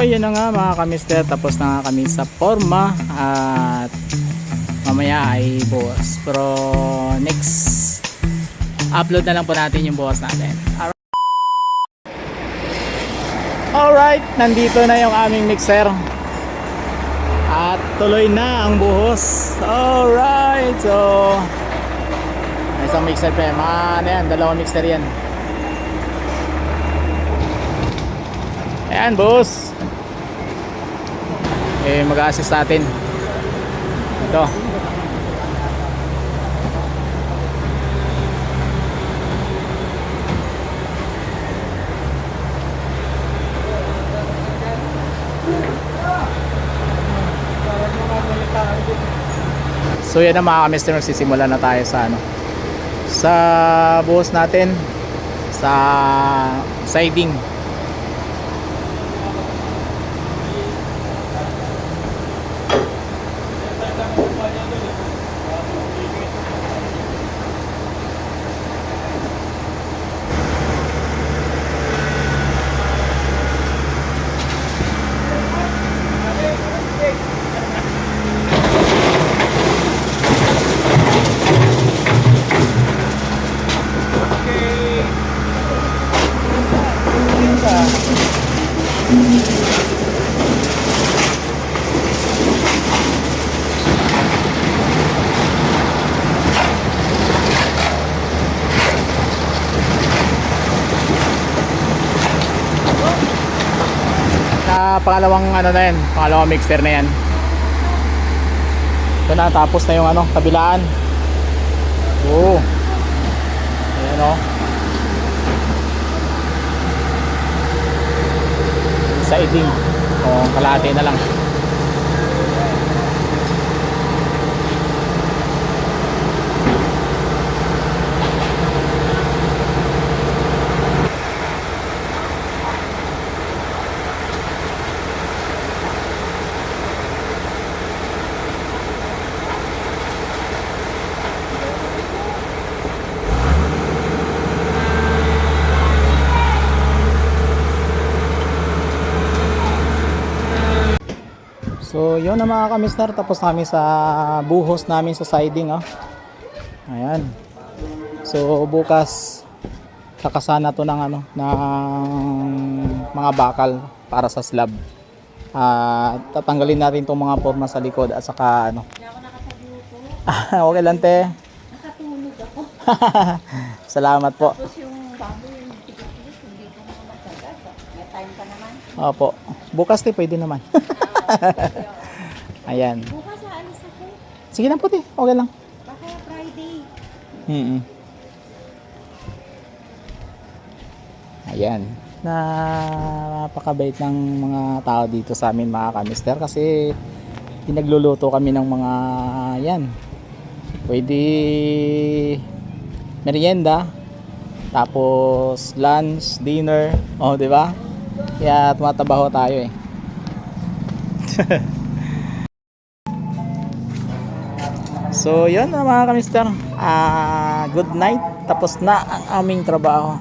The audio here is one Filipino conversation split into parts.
So yun na nga mga kamister tapos na nga kami sa forma at mamaya ay buwas. Pero next upload na lang po natin yung buwas natin. Alright. Nandito na yung aming mixer. At tuloy na ang buhos. Alright, so isang mixer pa yan. Mga ano yan, dalawang mixer yan. Ayan, boss. Eh, mag-assist sa atin. Ito. So yan na mga kamister, magsisimula na tayo sa ano sa buhos natin sa siding Pangalawang ano na yan. Pangalawang mixer na yan. Ito na tapos na yung ano kabilaan. Oo. Ayan o siding o kalahati na lang So, yun na mga kamister. Tapos namin sa buhos namin sa siding. Oh. Ayan. So, bukas kakasana to ng ano ng mga bakal para sa slab. Ah, tatanggalin natin tong mga forma sa likod at saka ano. okay lang te. Nakatulog ako. Salamat po. Tapos yung baboy, yung tigas-tigas, hindi ko magsagat. May time pa naman. Opo. Bukas te pwede naman. Ayan. Bukas aalis ako. Sige lang po te. Okay lang. Baka Friday. Mm Ayan. Napakabait ng mga tao dito sa amin mga kamister kasi pinagluluto kami ng mga yan. Pwede merienda, tapos lunch, dinner, oh, di ba? Kaya tumatabaho tayo eh. So, yun mga kamister. Ah, good night. Tapos na ang aming trabaho.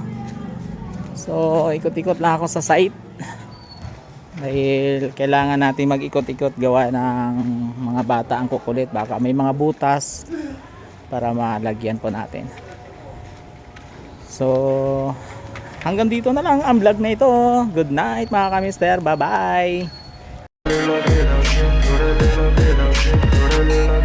So, ikot-ikot lang ako sa site. Dahil kailangan natin mag-ikot-ikot gawa ng mga bata ang kukulit. Baka may mga butas para malagyan po natin. So, hanggang dito na lang ang vlog na ito. Good night mga kamister. Bye-bye! Little, little shit, little, little, little shit, little, little.